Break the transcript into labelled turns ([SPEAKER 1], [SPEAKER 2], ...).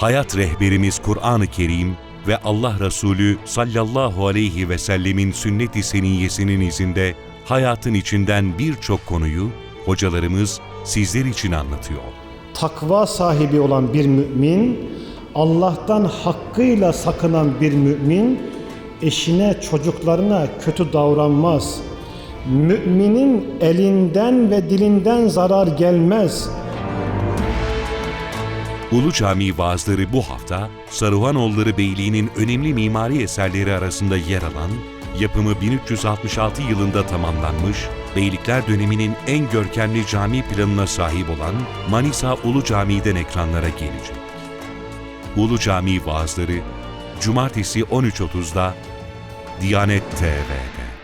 [SPEAKER 1] Hayat rehberimiz Kur'an-ı Kerim ve Allah Resulü sallallahu aleyhi ve sellemin sünnet-i seniyyesinin izinde hayatın içinden birçok konuyu hocalarımız sizler için anlatıyor.
[SPEAKER 2] Takva sahibi olan bir mümin, Allah'tan hakkıyla sakınan bir mümin, eşine, çocuklarına kötü davranmaz. Müminin elinden ve dilinden zarar gelmez.
[SPEAKER 1] Ulu Cami vaazları bu hafta Saruhanoğulları Beyliği'nin önemli mimari eserleri arasında yer alan, yapımı 1366 yılında tamamlanmış, Beylikler döneminin en görkemli cami planına sahip olan Manisa Ulu Camii'den ekranlara gelecek. Ulu Cami vaazları Cumartesi 13.30'da Diyanet TV'de.